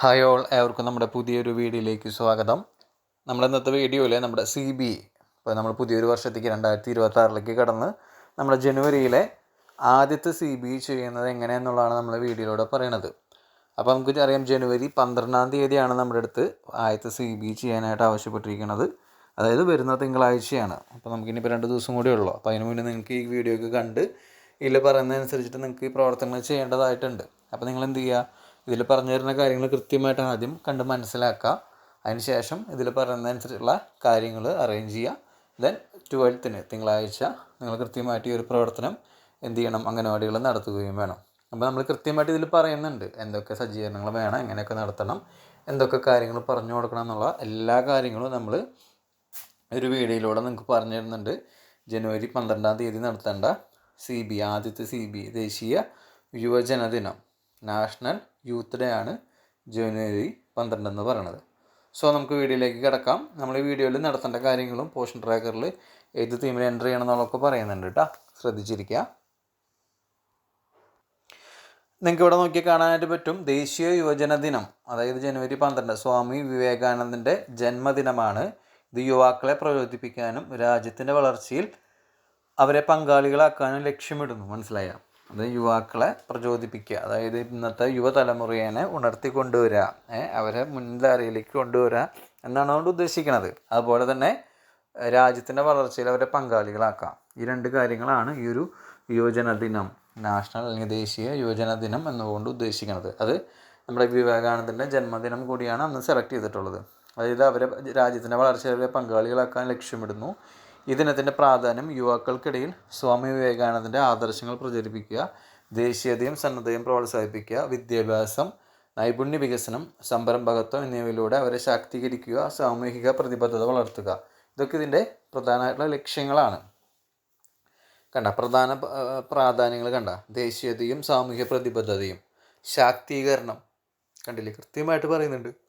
Hi all ഏവർക്കും നമ്മുടെ പുതിയൊരു വീഡിയോയിലേക്ക് സ്വാഗതം. നമ്മൾ ഇന്നത്തെ വീഡിയോയിൽ നമ്മുടെ സി ബി ഇപ്പോൾ നമ്മൾ പുതിയൊരു വർഷത്തേക്ക് രണ്ടായിരത്തി ഇരുപത്തി ആറിലേക്ക് കടന്ന് നമ്മുടെ ജനുവരിയിലെ ആദ്യത്തെ സി ബി ചെയ്യുന്നത് എങ്ങനെയെന്നുള്ളതാണ് നമ്മൾ വീഡിയോയിലൂടെ പറയണത്. അപ്പോൾ നമുക്ക് അറിയാം ജനുവരി പന്ത്രണ്ടാം തീയതിയാണ് നമ്മുടെ അടുത്ത് ആദ്യത്തെ സി ബി ചെയ്യാനായിട്ട് ആവശ്യപ്പെട്ടിരിക്കുന്നത്. അതായത് വരുന്ന തിങ്കളാഴ്ചയാണ്. അപ്പോൾ നമുക്കിനിപ്പോൾ രണ്ട് ദിവസം കൂടി ഉള്ളൂ. അപ്പോൾ അതിന് മുന്നേ നിങ്ങൾക്ക് ഈ വീഡിയോ ഒക്കെ കണ്ട് ഇതിൽ പറയുന്നതനുസരിച്ചിട്ട് നിങ്ങൾക്ക് ഈ പ്രവർത്തനങ്ങൾ ചെയ്യേണ്ടതായിട്ടുണ്ട്. അപ്പോൾ നിങ്ങൾ എന്ത് ചെയ്യുക? ഇതിൽ പറഞ്ഞു വരുന്ന കാര്യങ്ങൾ കൃത്യമായിട്ട് ആദ്യം കണ്ട് മനസ്സിലാക്കുക. അതിനുശേഷം ഇതിൽ പറയുന്നതനുസരിച്ചുള്ള കാര്യങ്ങൾ അറേഞ്ച് ചെയ്യുക. ദെൻ ട്വൽത്തിന് തിങ്കളാഴ്ച നിങ്ങൾ കൃത്യമായിട്ട് ഈ ഒരു പ്രവർത്തനം എന്ത് ചെയ്യണം അംഗനവാടികൾ നടത്തുകയും വേണം. അപ്പോൾ നമ്മൾ കൃത്യമായിട്ട് ഇതിൽ പറയുന്നുണ്ട്. എന്തൊക്കെ സജ്ജീകരണങ്ങൾ വേണം എങ്ങനെയൊക്കെ നടത്തണം എന്തൊക്കെ കാര്യങ്ങൾ പറഞ്ഞു കൊടുക്കണം എന്നുള്ള എല്ലാ കാര്യങ്ങളും നമ്മൾ ഒരു വീഡിയോയിലൂടെ നിങ്ങൾക്ക് പറഞ്ഞു തരുന്നുണ്ട്. ജനുവരി പന്ത്രണ്ടാം തീയതി നടത്തേണ്ട സി ബി ആദ്യത്തെ സി ബി ദേശീയ യുവജന ദിനം. നാഷണൽ യൂത്ത് ഡേ ആണ് ജനുവരി പന്ത്രണ്ട് എന്ന് പറയുന്നത് സോ നമുക്ക് വീഡിയോയിലേക്ക് കിടക്കാം. നമ്മൾ ഈ വീഡിയോയിൽ നടത്തേണ്ട കാര്യങ്ങളും പോഷൻ ട്രാക്കറിൽ ഏത് തീമിൽ എന്റർ ചെയ്യണം എന്നുള്ളതൊക്കെ പറയുന്നുണ്ട് കേട്ടോ ശ്രദ്ധിച്ചിരിക്കുക. നിങ്ങൾക്ക് ഇവിടെ നോക്കി കാണാനായിട്ട് പറ്റും. ദേശീയ യുവജന ദിനം അതായത് ജനുവരി പന്ത്രണ്ട്. സ്വാമി വിവേകാനന്ദന്റെ ജന്മദിനമാണ്. ഇത് യുവാക്കളെ പ്രചോദിപ്പിക്കാനും രാജ്യത്തിന്റെ വളർച്ചയിൽ അവരെ പങ്കാളികളാക്കാനും ലക്ഷ്യമിടുന്നു. മനസ്സിലായ? അത് യുവാക്കളെ പ്രചോദിപ്പിക്കുക. അതായത് ഇന്നത്തെ യുവതലമുറയെ ഉണർത്തി കൊണ്ടുവരിക അവരെ മുൻധാരയിലേക്ക് കൊണ്ടുവരിക എന്നാണ് അതുകൊണ്ട് ഉദ്ദേശിക്കുന്നത്. അതുപോലെ തന്നെ രാജ്യത്തിന്റെ വളർച്ചയിൽ അവരെ പങ്കാളികളാക്കാം. ഈ രണ്ട് കാര്യങ്ങളാണ് ഈ ഒരു യുവജന ദിനം നാഷണൽ അല്ലെങ്കിൽ ദേശീയ യുവജന ദിനം എന്നുകൊണ്ട് ഉദ്ദേശിക്കുന്നത്. അത് നമ്മുടെ വിവേകാനന്ദന്റെ ജന്മദിനം കൂടിയാണ് അന്ന് സെലക്ട് ചെയ്തിട്ടുള്ളത്. അതായത് അവരെ രാജ്യത്തിന്റെ വളർച്ചയിലെ പങ്കാളികളാക്കാൻ ലക്ഷ്യമിടുന്നു. ഈ ദിനത്തിന്റെ പ്രാധാന്യം യുവാക്കൾക്കിടയിൽ സ്വാമി വിവേകാനന്ദന്റെ ആദർശങ്ങൾ പ്രചരിപ്പിക്കുക ദേശീയതയും സന്നദ്ധയും പ്രോത്സാഹിപ്പിക്കുക വിദ്യാഭ്യാസം നൈപുണ്യ വികസനം സംരംഭകത്വം എന്നിവയിലൂടെ അവരെ ശാക്തീകരിക്കുക സാമൂഹിക പ്രതിബദ്ധത വളർത്തുക. ഇതൊക്കെ ഇതിന്റെ പ്രധാനമായിട്ടുള്ള ലക്ഷ്യങ്ങളാണ്. കണ്ട പ്രധാന പ്രാധാന്യങ്ങൾ കണ്ട ദേശീയതയും സാമൂഹിക പ്രതിബദ്ധതയും ശാക്തീകരണം കണ്ടില്ലേ? കൃത്യമായിട്ട് പറയുന്നുണ്ട്.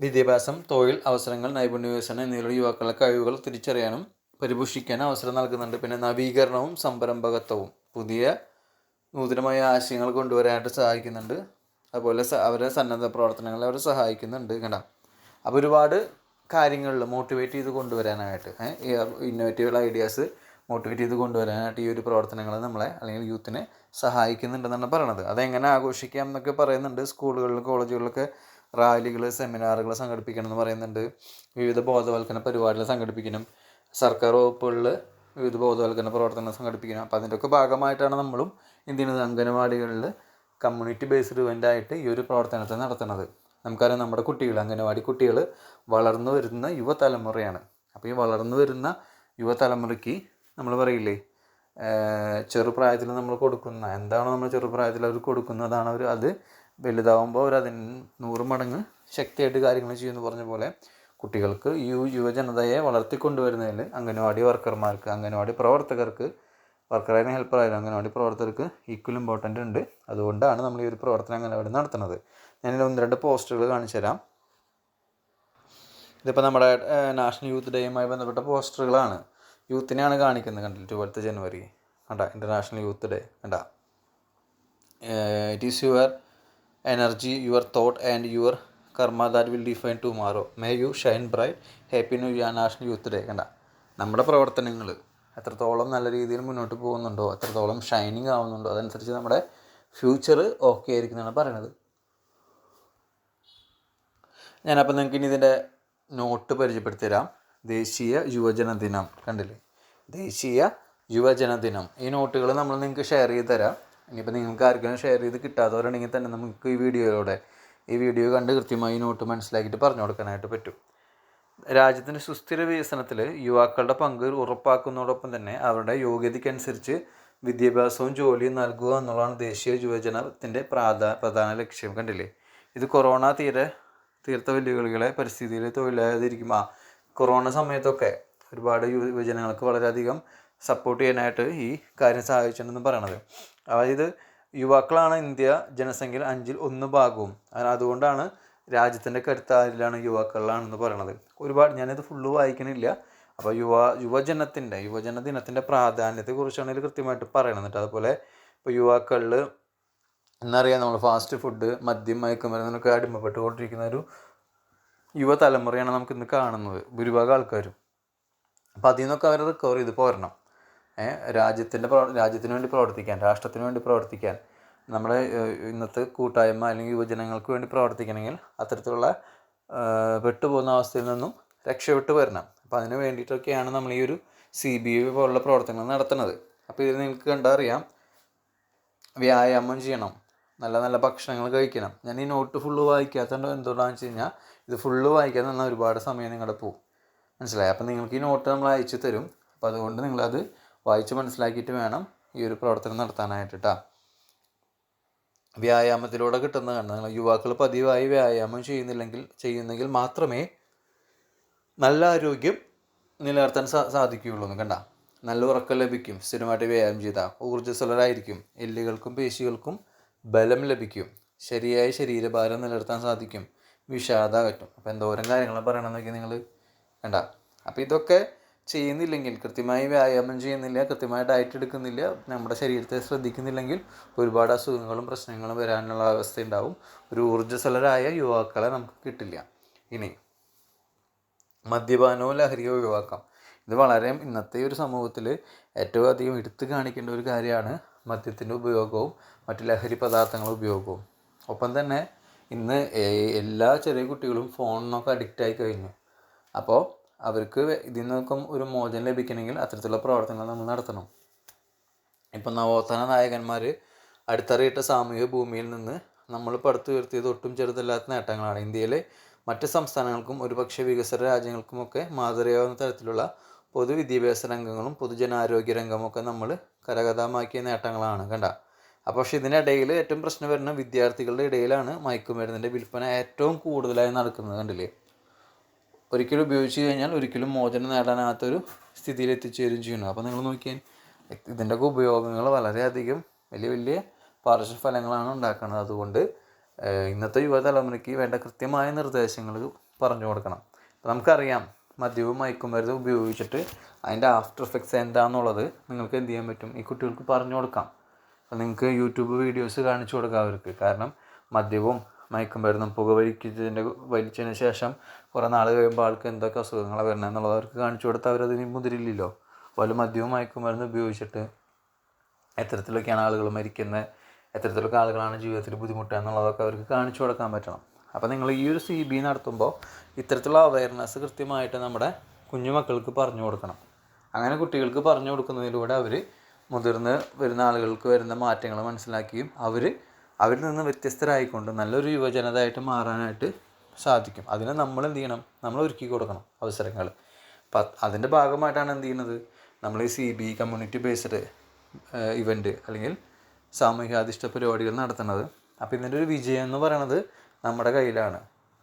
വിദ്യാഭ്യാസം തൊഴിൽ അവസരങ്ങൾ നൈപുണ്യ വികസനം എന്നിവയിലൂടെ യുവാക്കളുടെ കഴിവുകൾ തിരിച്ചറിയാനും പരിപോഷിക്കാനും അവസരം നൽകുന്നുണ്ട്. പിന്നെ നവീകരണവും സംരംഭകത്വവും പുതിയ നൂതനമായ ആശയങ്ങൾ കൊണ്ടുവരാനായിട്ട് സഹായിക്കുന്നുണ്ട്. അതുപോലെ അവരെ സന്നദ്ധ പ്രവർത്തനങ്ങളെ അവർ സഹായിക്കുന്നുണ്ട് കണ്ട അപ്പോൾ ഒരുപാട് കാര്യങ്ങളിൽ മോട്ടിവേറ്റ് ചെയ്ത് കൊണ്ടുവരാനായിട്ട് ഇന്നോവേറ്റീവ് ഐഡിയാസ് മോട്ടിവേറ്റ് ചെയ്ത് കൊണ്ടുവരാനായിട്ട് ഈ ഒരു പ്രവർത്തനങ്ങൾ നമ്മളെ അല്ലെങ്കിൽ യൂത്തിനെ സഹായിക്കുന്നുണ്ടെന്നാണ് പറയണത്. അതെങ്ങനെ ആഘോഷിക്കാം എന്നൊക്കെ പറയുന്നുണ്ട്. സ്കൂളുകളിലും കോളേജുകളിലൊക്കെ റാലികൾ സെമിനാറുകൾ സംഘടിപ്പിക്കണം എന്ന് പറയുന്നുണ്ട്. വിവിധ ബോധവൽക്കരണ പരിപാടികൾ സംഘടിപ്പിക്കണം. സർക്കാർ വകുപ്പുകളിൽ വിവിധ ബോധവൽക്കരണ പ്രവർത്തനങ്ങൾ സംഘടിപ്പിക്കണം. അപ്പോൾ അതിന്റെയൊക്കെ ഭാഗമായിട്ടാണ് നമ്മളും ഇന്ത്യൻ അംഗനവാടികളിൽ കമ്മ്യൂണിറ്റി ബേസ്ഡ് ഇവന്റ് ആയിട്ട് ഈ ഒരു പ്രവർത്തനത്തെ നടത്തുന്നത്. നമുക്കറിയാം നമ്മുടെ കുട്ടികൾ അംഗനവാടി കുട്ടികൾ വളർന്നു വരുന്ന യുവതലമുറയാണ്. അപ്പോൾ ഈ വളർന്നു വരുന്ന യുവതലമുറയ്ക്ക് നമ്മൾ പറയില്ലേ ചെറുപ്രായത്തിൽ നമ്മൾ കൊടുക്കുന്ന എന്താണോ നമ്മൾ ചെറുപ്രായത്തിൽ അവർ കൊടുക്കുന്നതാണ് അവർ അത് വലുതാവുമ്പോൾ അവർ അതിന് നൂറ് മടങ്ങ് ശക്തിയായിട്ട് കാര്യങ്ങൾ ചെയ്യുമെന്ന് പറഞ്ഞ പോലെ കുട്ടികൾക്ക് ഈ യുവജനതയെ വളർത്തിക്കൊണ്ടുവരുന്നതിൽ അംഗനവാടി വർക്കർമാർക്ക് അംഗനവാടി പ്രവർത്തകർക്ക് വർക്കറായാലും ഹെൽപ്പറായാലും അംഗനവാടി പ്രവർത്തകർക്ക് ഈക്വൽ ഇമ്പോർട്ടന്റ് ഉണ്ട്. അതുകൊണ്ടാണ് നമ്മൾ ഈ ഒരു പ്രവർത്തനം അംഗനവാടി നടത്തുന്നത്. ഞാൻ ഒന്ന് രണ്ട് പോസ്റ്ററുകൾ കാണിച്ചു തരാം. ഇതിപ്പോൾ നമ്മുടെ നാഷണൽ യൂത്ത് ഡേയുമായി ബന്ധപ്പെട്ട പോസ്റ്ററുകളാണ് യൂത്തിനെയാണ് കാണിക്കുന്നത് കണ്ടില്ല? Twelfth January. കണ്ട? International youth day. കണ്ട? It is your energy your thought and your karma that will define tomorrow may you shine bright happy new year national youth day കണ്ട? നമ്മുടെ പ്രവർത്തനങ്ങൾ എത്രത്തോളം നല്ല രീതിയിൽ മുന്നോട്ട് പോകുന്നുണ്ടോ എത്രത്തോളം ഷൈനിങ് ആവുന്നുണ്ടോ അതനുസരിച്ച് നമ്മുടെ ഫ്യൂച്ചർ ഓക്കെ ആയിരിക്കും എന്നാണ് പറയണത്. ഞാനപ്പോൾ നിങ്ങൾക്ക് ഇനി ഇതിന്റെ നോട്ട് പരിചയപ്പെടുത്തി തരാം. ദേശീയ യുവജന ദിനം. കണ്ടില്ലേ? ദേശീയ യുവജന ദിനം. ഈ നോട്ടുകൾ നമ്മൾ നിങ്ങൾക്ക് ഷെയർ ചെയ്ത് തരാം. ഇനിയിപ്പോൾ നിങ്ങൾക്ക് ആർക്കെങ്കിലും ഷെയർ ചെയ്ത് കിട്ടാത്തവരുണ്ടെങ്കിൽ തന്നെ നമുക്ക് ഈ വീഡിയോയിലൂടെ ഈ വീഡിയോ കണ്ട് കൃത്യമായി നോട്ട് മനസ്സിലാക്കിയിട്ട് പറഞ്ഞു കൊടുക്കാനായിട്ട് പറ്റും. രാജ്യത്തിന്റെ സുസ്ഥിര വികസനത്തിൽ യുവാക്കളുടെ പങ്ക് ഉറപ്പാക്കുന്നതോടൊപ്പം തന്നെ അവരുടെ യോഗ്യതയ്ക്കനുസരിച്ച് വിദ്യാഭ്യാസവും ജോലിയും നൽകുക എന്നുള്ളതാണ് ദേശീയ യുവജനത്തിന്റെ പ്രാധാ പ്രധാന ലക്ഷ്യം. കണ്ടില്ലേ? ഇത് കൊറോണ തീരെ തീർത്ത വെല്ലുവിളികളെ പരിസ്ഥിതിയിൽ തൊഴിലാതിരിക്കും ആ കൊറോണ സമയത്തൊക്കെ ഒരുപാട് യുവ യുവജനങ്ങൾക്ക് വളരെയധികം സപ്പോർട്ട് ചെയ്യാനായിട്ട് ഈ കാര്യം സഹായിച്ചിട്ടുണ്ടെന്ന് പറയണത്. അതായത് യുവാക്കളാണ് ഇന്ത്യ ജനസംഖ്യയിൽ അഞ്ചിൽ ഒന്ന് ഭാഗവും. അതുകൊണ്ടാണ് രാജ്യത്തിന്റെ കരുത്താരിലാണ് യുവാക്കളിലാണെന്ന് പറയണത്. ഒരുപാട് ഞാനിത് ഫുള്ള് വായിക്കണില്ല. അപ്പോൾ യുവ യുവജനത്തിന്റെ യുവജന ദിനത്തിന്റെ പ്രാധാന്യത്തെക്കുറിച്ചാണ് ഇതിൽ കൃത്യമായിട്ട് പറയണത് കേട്ടോ അതുപോലെ ഇപ്പോൾ യുവാക്കളിൽ എന്നറിയാം നമ്മൾ ഫാസ്റ്റ് ഫുഡ് മദ്യം മയക്കുമരുന്നൊക്കെ അടിമപ്പെട്ടുകൊണ്ടിരിക്കുന്ന ഒരു യുവതലമുറയാണ് നമുക്ക് ഇന്ന് കാണുന്നത്. ഭൂരിഭാഗം ആൾക്കാരും. അപ്പോൾ അതിൽ നിന്നൊക്കെ അവർ റിക്കവർ ചെയ്ത് പോരണം. രാജ്യത്തിന്റെ രാജ്യത്തിന് വേണ്ടി പ്രവർത്തിക്കാൻ രാഷ്ട്രത്തിന് വേണ്ടി പ്രവർത്തിക്കാൻ നമ്മുടെ ഇന്നത്തെ കൂട്ടായ്മ അല്ലെങ്കിൽ യുവജനങ്ങൾക്ക് വേണ്ടി പ്രവർത്തിക്കണമെങ്കിൽ അത്തരത്തിലുള്ള പെട്ടുപോകുന്ന അവസ്ഥയിൽ നിന്നും രക്ഷപ്പെട്ട് വരണം. അപ്പോൾ അതിന് വേണ്ടിയിട്ടൊക്കെയാണ് നമ്മൾ ഈ ഒരു സി ബി ഐ പോലുള്ള പ്രവർത്തനങ്ങൾ നടത്തുന്നത്. അപ്പോൾ ഇത് നിങ്ങൾക്ക് കണ്ടറിയാം വ്യായാമം ചെയ്യണം നല്ല നല്ല ഭക്ഷണങ്ങൾ കഴിക്കണം. ഞാൻ ഈ നോട്ട് ഫുള്ള് വായിക്കാത്തതുകൊണ്ട് എന്തുകൊണ്ടാണെന്ന് വെച്ച് കഴിഞ്ഞാൽ ഇത് ഫുള്ള് വായിക്കാൻ തന്നെ ഒരുപാട് സമയം നിങ്ങളുടെ പോകും മനസ്സിലായി? അപ്പം നിങ്ങൾക്ക് ഈ നോട്ട് നമ്മൾ അയച്ചു തരും. അപ്പോൾ അതുകൊണ്ട് നിങ്ങളത് വായിച്ച് മനസ്സിലാക്കിയിട്ട് വേണം ഈ ഒരു പ്രവർത്തനം നടത്താനായിട്ട് കേട്ടോ വ്യായാമത്തിലൂടെ കിട്ടുന്ന നിങ്ങൾ യുവാക്കൾ പതിവായി വ്യായാമം ചെയ്യുന്നില്ലെങ്കിൽ ചെയ്യുന്നെങ്കിൽ മാത്രമേ നല്ല ആരോഗ്യം നിലനിർത്താൻ സാ സാധിക്കുകയുള്ളൂ എന്ന് കണ്ട. നല്ല ഉറക്കം ലഭിക്കും. സ്ഥിരമായിട്ട് വ്യായാമം ചെയ്താൽ ഊർജസ്വലരായിരിക്കും. എല്ലുകൾക്കും പേശികൾക്കും ബലം ലഭിക്കും. ശരിയായ ശരീരഭാരം നിലനിർത്താൻ സാധിക്കും. വിഷാദ കറ്റും അപ്പോൾ എന്തോരം കാര്യങ്ങളാണ് പറയണമെന്നൊക്കെ നിങ്ങൾ കണ്ട. അപ്പോൾ ഇതൊക്കെ ചെയ്യുന്നില്ലെങ്കിൽ കൃത്യമായി വ്യായാമം ചെയ്യുന്നില്ല കൃത്യമായി ഡയറ്റ് എടുക്കുന്നില്ല നമ്മുടെ ശരീരത്തെ ശ്രദ്ധിക്കുന്നില്ലെങ്കിൽ ഒരുപാട് അസുഖങ്ങളും പ്രശ്നങ്ങളും വരാനുള്ള അവസ്ഥ ഉണ്ടാവും. ഒരു ഊർജസ്വലരായ യുവാക്കളെ നമുക്ക് കിട്ടില്ല. ഇനി മദ്യപാനവും ലഹരിയോ ഒഴിവാക്കാം. ഇത് വളരെ ഇന്നത്തെ ഒരു സമൂഹത്തിൽ ഏറ്റവും അധികം എടുത്തു കാണിക്കേണ്ട ഒരു കാര്യമാണ് മദ്യത്തിന്റെ ഉപയോഗവും മറ്റ് ലഹരി പദാർത്ഥങ്ങളുടെ ഉപയോഗവും. ഒപ്പം തന്നെ ഇന്ന് എല്ലാ ചെറിയ കുട്ടികളും ഫോണിനൊക്കെ അഡിക്റ്റായി കഴിഞ്ഞു. അപ്പോൾ അവർക്ക് ഇതിൽ നിന്നൊക്കെ ഒരു മോചനം ലഭിക്കണമെങ്കിൽ അത്തരത്തിലുള്ള പ്രവർത്തനങ്ങൾ നമ്മൾ നടത്തണം. ഇപ്പം നവോത്ഥാന നായകന്മാർ അടുത്തറിയിട്ട സാമൂഹിക ഭൂമിയിൽ നിന്ന് നമ്മൾ പടുത്തുയർത്തിയത് ഒട്ടും ചെറുതല്ലാത്ത നേട്ടങ്ങളാണ്. ഇന്ത്യയിലെ മറ്റ് സംസ്ഥാനങ്ങൾക്കും ഒരുപക്ഷെ വികസന രാജ്യങ്ങൾക്കുമൊക്കെ മാതൃകയാവുന്ന തരത്തിലുള്ള പൊതുവിദ്യാഭ്യാസ രംഗങ്ങളും പൊതുജനാരോഗ്യ രംഗമൊക്കെ നമ്മൾ കരകഥാമാക്കിയ നേട്ടങ്ങളാണ് കണ്ട. അപ്പോൾ പക്ഷേ ഇതിനിടയിൽ ഏറ്റവും പ്രശ്നം വരുന്ന വിദ്യാർത്ഥികളുടെ ഇടയിലാണ് മയക്കുമരുന്നിന്റെ വിൽപ്പന ഏറ്റവും കൂടുതലായി നടക്കുന്നത് കണ്ടില്ലേ? ഒരിക്കലും ഉപയോഗിച്ച് കഴിഞ്ഞാൽ ഒരിക്കലും മോചനം നേടാനാകാത്തൊരു സ്ഥിതിയിൽ എത്തിച്ചേരും ചെയ്യുന്നു. അപ്പോൾ നിങ്ങൾ നോക്കിയാൽ ഇതിന്റെയൊക്കെ ഉപയോഗങ്ങൾ വളരെയധികം വലിയ വലിയ പാർശ്വഫലങ്ങളാണ് ഉണ്ടാക്കുന്നത്. അതുകൊണ്ട് ഇന്നത്തെ യുവതലമുറയ്ക്ക് വേണ്ട കൃത്യമായ നിർദ്ദേശങ്ങൾ പറഞ്ഞു കൊടുക്കണം. അപ്പോൾ നമുക്കറിയാം മദ്യവും മയക്കുമരുന്നും ഉപയോഗിച്ചിട്ട് അതിന്റെ ആഫ്റ്റർ എഫക്ട്സ് എന്താണെന്നുള്ളത് നിങ്ങൾക്ക് എന്ത് ചെയ്യാൻ പറ്റും? ഈ കുട്ടികൾക്ക് പറഞ്ഞു കൊടുക്കാം. നിങ്ങൾക്ക് യൂട്യൂബ് വീഡിയോസ് കാണിച്ചു കൊടുക്കാം അവർക്ക്. കാരണം മദ്യവും മയക്കുമരുന്നും പുകവലിക്കുന്നതിന്റെ വലിച്ചതിന് ശേഷം കുറേ നാൾ കഴിയുമ്പോൾ ആൾക്ക് എന്തൊക്കെ അസുഖങ്ങളാണ് വരുന്നത് എന്നുള്ളത് അവർക്ക് കാണിച്ചു കൊടുത്താൽ അവരതിന് മുതിരില്ലല്ലോ. അതുപോലെ മദ്യവും മയക്കുമരുന്നും ഉപയോഗിച്ചിട്ട് എത്തരത്തിലൊക്കെയാണ് ആളുകൾ മരിക്കുന്നത്. എത്തരത്തിലൊക്കെ ആളുകളാണ് ജീവിതത്തിൽ ബുദ്ധിമുട്ടുക എന്നുള്ളതൊക്കെ അവർക്ക് കാണിച്ചു കൊടുക്കാൻ പറ്റണം. അപ്പോൾ നിങ്ങൾ ഈ ഒരു സി ബി നടത്തുമ്പോൾ ഇത്തരത്തിലുള്ള അവയർനെസ് കൃത്യമായിട്ട് നമ്മുടെ കുഞ്ഞുമക്കൾക്ക് പറഞ്ഞു കൊടുക്കണം. അങ്ങനെ കുട്ടികൾക്ക് പറഞ്ഞു കൊടുക്കുന്നതിലൂടെ അവർ മുതിർന്ന് വരുന്ന ആളുകൾക്ക് വരുന്ന മാറ്റങ്ങൾ മനസ്സിലാക്കിയും അവർ അവരിൽ നിന്ന് വ്യത്യസ്തരായിക്കൊണ്ട് നല്ലൊരു യുവജനതയായിട്ട് മാറാനായിട്ട് സാധിക്കും. അതിന് നമ്മൾ എന്ത് ചെയ്യണം? നമ്മൾ ഒരുക്കി കൊടുക്കണം അവസരങ്ങൾ. അപ്പം അതിന്റെ ഭാഗമായിട്ടാണ് എന്ത് ചെയ്യുന്നത്? നമ്മൾ ഈ C B community based event അല്ലെങ്കിൽ സാമൂഹികാധിഷ്ഠ പരിപാടികൾ നടത്തുന്നത്. അപ്പോൾ ഇതിന്റെ ഒരു വിജയം എന്ന് പറയണത് നമ്മുടെ കയ്യിലാണ്.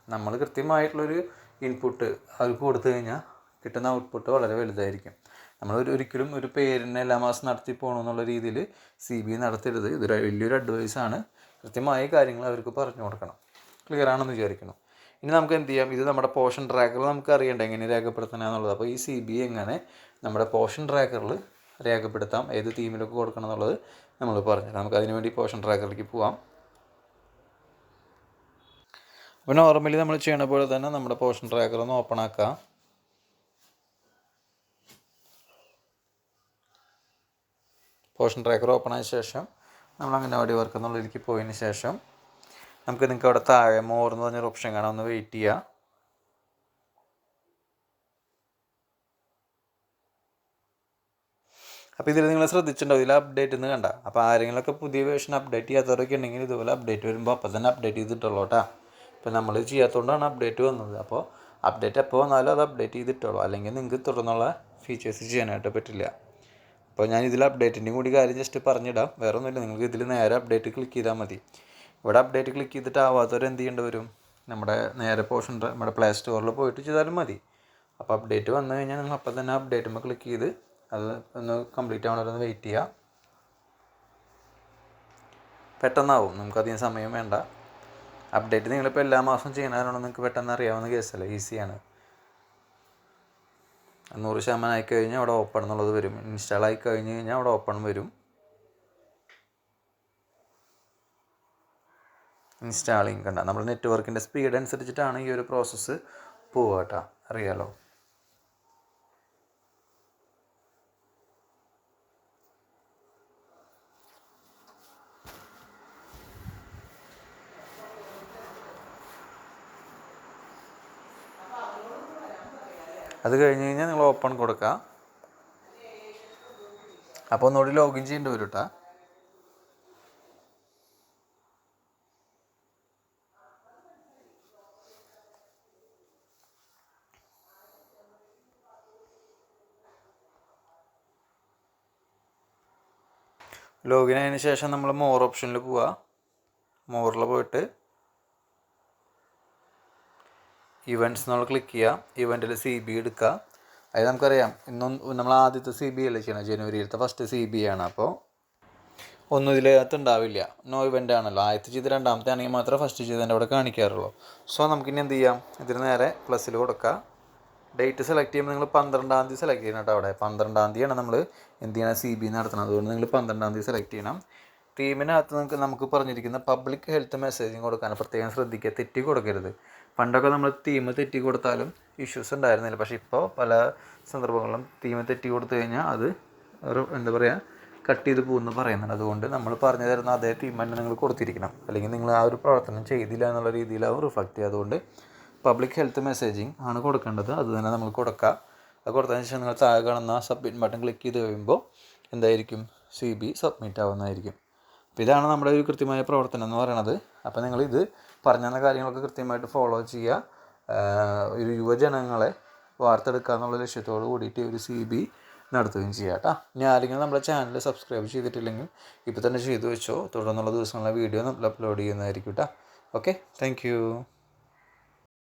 നമ്മൾ കൃത്യമായിട്ടുള്ളൊരു ഇൻപുട്ട് അവർക്ക് കൊടുത്തു കഴിഞ്ഞാൽ കിട്ടുന്ന ഔട്ട്പുട്ട് വളരെ വലുതായിരിക്കും. നമ്മൾ ഒരു ഒരിക്കലും ഒരു പേരിനെ എല്ലാ മാസം നടത്തി പോകണമെന്നുള്ള രീതിയിൽ സി ബി നടത്തരുത്. ഇതൊരു വലിയൊരു അഡ്വൈസാണ് കൃത്യമായ കാര്യങ്ങൾ അവർക്ക് പറഞ്ഞു കൊടുക്കണം. ക്ലിയർ ആണെന്ന് വിചാരിക്കുന്നു. ഇനി നമുക്ക് എന്ത് ചെയ്യാം? ഇത് നമ്മുടെ പോഷൻ ട്രാക്കറിൽ നമുക്ക് അറിയണ്ട? എങ്ങനെ രേഖപ്പെടുത്തണം എന്നുള്ളത്. അപ്പോൾ ഈ സി ബി എങ്ങനെ നമ്മുടെ പോഷൻ ട്രാക്കറിൽ രേഖപ്പെടുത്താം? ഏത് തീമിലൊക്കെ കൊടുക്കണം എന്നുള്ളത് നമ്മൾ പറഞ്ഞു നമുക്ക് അതിന് വേണ്ടി പോഷൻ ട്രാക്കറിലേക്ക് പോവാം. അപ്പോൾ നോർമലി നമ്മൾ ചെയ്യണ പോലെ തന്നെ നമ്മുടെ പോഷൻ ട്രാക്കർ ഒന്ന് ഓപ്പൺ ആക്കാം. പോഷൻ ട്രാക്കർ ഓപ്പൺ ആയ ശേഷം നമ്മൾ അംഗനവാടി വർക്ക് എന്നുള്ളതിലേക്ക് പോയതിന് ശേഷം നമുക്ക് നിങ്ങൾക്ക് അവിടെ താഴെ മോർ എന്ന് പറഞ്ഞൊരു ഓപ്ഷൻ കാണാം. ഒന്ന് വെയിറ്റ് ചെയ്യുക അപ്പോൾ ഇതിൽ നിങ്ങൾ ശ്രദ്ധിച്ചിട്ടുണ്ടാവും ഇതിൽ അപ്ഡേറ്റ് എന്ന് കണ്ട. അപ്പോൾ ആരെങ്കിലുമൊക്കെ പുതിയ വേർഷൻ അപ്ഡേറ്റ് ചെയ്യാത്തവരൊക്കെ ഉണ്ടെങ്കിൽ ഇതുപോലെ അപ്ഡേറ്റ് വരുമ്പോൾ അപ്പോൾ തന്നെ അപ്ഡേറ്റ് ചെയ്തിട്ടുള്ളൂ കേട്ടോ ഇപ്പോൾ നമ്മൾ ചെയ്യാത്തതുകൊണ്ടാണ് അപ്ഡേറ്റ് വന്നത്. അപ്പോൾ അപ്ഡേറ്റ് എപ്പോൾ വന്നാലും അത് അപ്ഡേറ്റ് ചെയ്തിട്ടുള്ളൂ. അല്ലെങ്കിൽ നിങ്ങൾക്ക് തുടർന്നുള്ള ഫീച്ചേഴ്സ് ചെയ്യാനായിട്ട് പറ്റില്ല. അപ്പോൾ ഞാൻ ഇതിൽ അപ്ഡേറ്റിന്റെയും കൂടി കാര്യം ജസ്റ്റ് പറഞ്ഞിടാം. വേറെ ഒന്നുമില്ല നിങ്ങൾക്ക് ഇതിൽ നേരെ അപ്ഡേറ്റ് ക്ലിക്ക് ചെയ്താൽ മതി. ഇവിടെ അപ്ഡേറ്റ് ക്ലിക്ക് ചെയ്തിട്ട് ആവാത്തവർ എന്ത് ചെയ്യേണ്ടി വരും? നമ്മുടെ നേരെ പോർഷൻ നമ്മുടെ പ്ലേ സ്റ്റോറിൽ പോയിട്ട് ചെയ്താലും മതി. അപ്പോൾ അപ്ഡേറ്റ് വന്നു കഴിഞ്ഞാൽ നിങ്ങൾ അപ്പം തന്നെ അപ്ഡേറ്റ് അപ്ഡേറ്റുമ്പോൾ ക്ലിക്ക് ചെയ്ത് അത് ഒന്ന് കംപ്ലീറ്റ് ആവണവരൊന്ന് വെയിറ്റ് ചെയ്യുക പെട്ടെന്നാവും. നമുക്കധികം സമയം വേണ്ട. അപ്ഡേറ്റ് നിങ്ങളിപ്പോൾ എല്ലാ മാസവും ചെയ്യുന്നവരാണോ നിങ്ങൾക്ക് പെട്ടെന്ന് അറിയാവുന്ന കേസല്ല ഈസിയാണ് നൂറ് ശതമാനം ആയിക്കഴിഞ്ഞാൽ അവിടെ ഓപ്പൺ എന്നുള്ളത് വരും. ഇൻസ്റ്റാൾ ആയി കഴിഞ്ഞ് കഴിഞ്ഞാൽ അവിടെ ഓപ്പൺ വരും. ഇൻസ്റ്റാളിങ് കണ്ട. നമ്മുടെ നെറ്റ്വർക്കിന്റെ സ്പീഡ് അനുസരിച്ചിട്ടാണ് ഈ ഒരു പ്രോസസ്സ് പോവുക കേട്ടോ. അറിയാലോ? അത് കഴിഞ്ഞ് കഴിഞ്ഞാൽ നിങ്ങൾ ഓപ്പൺ കൊടുക്കുക അപ്പോൾ ഒന്നുകൂടി ലോഗിൻ ചെയ്യേണ്ടി വരും കേട്ടോ ലോഗിൻ ആയതിനു ശേഷം നമ്മൾ മോർ ഓപ്ഷനിൽ പോവുക മോറിൽ പോയിട്ട് ഇവന്റ്സ് നമ്മൾ ക്ലിക്ക് ചെയ്യുക ഇവന്റിൽ സി ബി എടുക്കുക അതിൽ നമുക്കറിയാം ഇന്നും നമ്മൾ ആദ്യത്തെ സി ബി അല്ലേ ചെയ്യണം ജനുവരിയിലത്തെ ഫസ്റ്റ് സി ബി ആണ്. അപ്പോൾ ഒന്നും ഇതിലകത്ത് ഉണ്ടാവില്ല. നോ ഇവന്റ് ആണല്ലോ. ആദ്യത്തെ ചെയ്ത് രണ്ടാമത്തെ ആണെങ്കിൽ മാത്രമേ ഫസ്റ്റ് ചെയ്തതിന്റെ അവിടെ കാണിക്കാറുള്ളൂ. സോ നമുക്കിനി എന്ത് ചെയ്യാം? ഇതിന് നേരെ പ്ലസ്സിൽ കൊടുക്കുക ഡേറ്റ് സെലക്ട് ചെയ്യുമ്പോൾ നിങ്ങൾ പന്ത്രണ്ടാം തീയതി സെലക്ട് ചെയ്യണം കേട്ടോ അവിടെ. പന്ത്രണ്ടാം തീയതിയാണ് നമ്മൾ എന്ത് ചെയ്യണം സി ബി നടത്തണം അതുകൊണ്ട് നിങ്ങൾ പന്ത്രണ്ടാം തീയതി സെലക്ട് ചെയ്യണം. ടീമിനകത്ത് നിങ്ങൾക്ക് നമുക്ക് പറഞ്ഞിരിക്കുന്ന പബ്ലിക് ഹെൽത്ത് മെസ്സേജിങ് കൊടുക്കാൻ പ്രത്യേകം ശ്രദ്ധിക്കുക. തെറ്റി കൊടുക്കരുത്. പണ്ടൊക്കെ നമ്മൾ തീം തെറ്റി കൊടുത്താലും ഇഷ്യൂസ് ഉണ്ടായിരുന്നില്ല. പക്ഷേ ഇപ്പോൾ പല സന്ദർഭങ്ങളിലും തീം തെറ്റി കൊടുത്തു കഴിഞ്ഞാൽ അത് ഒരു എന്താ പറയുക കട്ട് ചെയ്ത് പോകുമെന്ന് പറയുന്നുണ്ട്. അതുകൊണ്ട് നമ്മൾ പറഞ്ഞു തരുന്ന അതേ തീം തന്നെ നിങ്ങൾ കൊടുത്തിരിക്കണം. അല്ലെങ്കിൽ നിങ്ങൾ ആ ഒരു പ്രവർത്തനം ചെയ്തില്ല എന്നുള്ള രീതിയിലാവും റിഫ്ലക്റ്റ് ചെയ്യുക. അതുകൊണ്ട് പബ്ലിക് ഹെൽത്ത് മെസ്സേജിങ് ആണ് കൊടുക്കേണ്ടത്. അത് തന്നെ നമ്മൾ കൊടുക്കുക അത് കൊടുത്തതിന് ശേഷം നിങ്ങൾ താഴെ കാണുന്ന സബ്മിറ്റ് ബട്ടൺ ക്ലിക്ക് ചെയ്ത് കഴിയുമ്പോൾ എന്തായിരിക്കും? സി ബി സബ്മിറ്റ് ആവുന്നതായിരിക്കും. അപ്പോൾ ഇതാണ് നമ്മുടെ ഒരു കൃത്യമായ പ്രവർത്തനം എന്ന് പറയുന്നത്. അപ്പോൾ നിങ്ങൾ ഇത് പറഞ്ഞ കാര്യങ്ങളൊക്കെ കൃത്യമായിട്ട് ഫോളോ ചെയ്യുക. ഒരു യുവജനങ്ങളെ വാർത്തെടുക്കുക എന്നുള്ള ലക്ഷ്യത്തോട് കൂടിയിട്ട് ഒരു സി ബി നടത്തുകയും ചെയ്യുക കേട്ടോ. ഇനി ആരെങ്കിലും നമ്മുടെ ചാനൽ സബ്സ്ക്രൈബ് ചെയ്തിട്ടില്ലെങ്കിൽ ഇപ്പോൾ തന്നെ ചെയ്തു വെച്ചോ. തുടർന്നുള്ള ദിവസങ്ങളിലെ വീഡിയോ നമ്മൾ അപ്ലോഡ് ചെയ്യുന്നതായിരിക്കും കേട്ടോ. Okay thank